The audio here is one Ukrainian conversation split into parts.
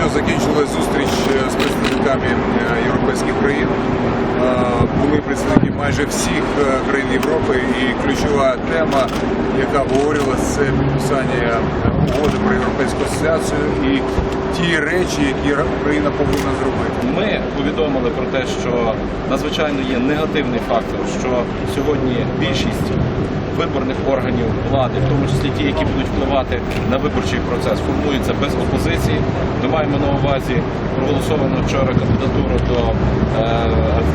що закінчилась зустріч е, з представниками е, європейських країн. Е, Були представники майже всіх країн Європи, і ключова тема, яка обговорювалася, це підписання угоди про європейську асоціацію і ті речі, які Україна повинна зробити. Ми повідомили про те, що надзвичайно є негативний фактор, що сьогодні більшість виборних органів влади, в тому числі ті, які будуть впливати на виборчий процес, формуються без опозиції. Ми маємо на увазі проголосовану вчора кандидатуру до е,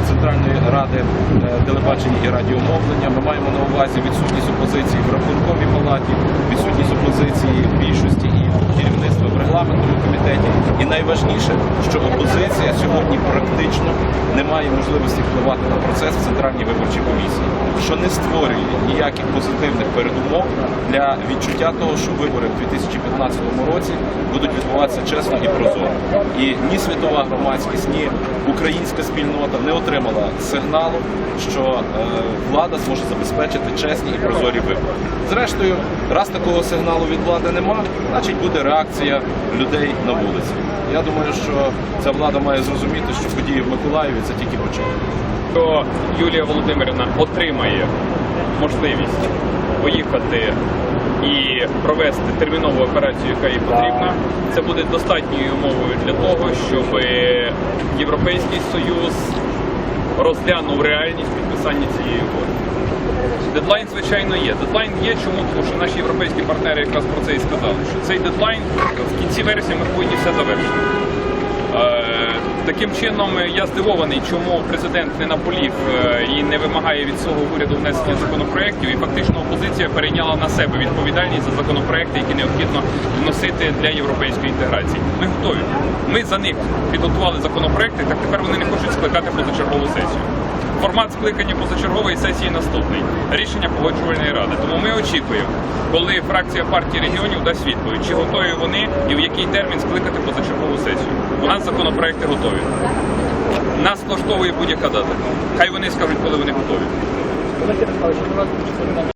Центральної ради е, телебачення і радіомовлення. Ми маємо на увазі відсутність опозиції в рахунковій палаті, відсутність опозиції в більшості і керівництва в регламентному комітеті. І найважніше, що опозиція сьогодні практично не має можливості впливати на процес в Центральній виборчій комісії, що не створює ніяких позитивних передумов для відчуття того, що вибори в 2015 році будуть відбуватися чесно і прозоро. І ні світова громадськість, ні українська спільнота не отримала сигналу, що е, влада зможе забезпечити чесні і прозорі вибори. Зрештою, раз такого сигналу від влади нема, значить буде реакція людей на вулиці. Я думаю, що ця влада має зрозуміти, що події в Миколаєві це тільки початок. Юлія Володимирівна отримає можливість поїхати і провести термінову операцію, яка їй потрібна, це буде достатньою умовою для того, щоб Європейський Союз розглянув реальність підписання цієї угоди. Дедлайн, звичайно, є. Дедлайн є. Чому? Тому що наші європейські партнери якраз про це і сказали, що цей дедлайн в кінці вересня ми повинні все завершити. Таким чином я здивований, чому президент не наполіг е, і не вимагає від свого уряду внесення законопроєктів, і фактично опозиція перейняла на себе відповідальність за законопроекти, які необхідно вносити для європейської інтеграції. Ми готові. Ми за них підготували законопроекти, так тепер вони не хочуть скликати позачергову сесію. Формат скликання позачергової сесії наступний рішення погоджувальної ради. Тому ми очікуємо, коли фракція партії регіонів дасть відповідь, чи готові вони і в який термін скликати позачергову сесію. У нас законопроекти готові. Нас влаштовує будь-яка дата. Хай вони скажуть, коли вони готові.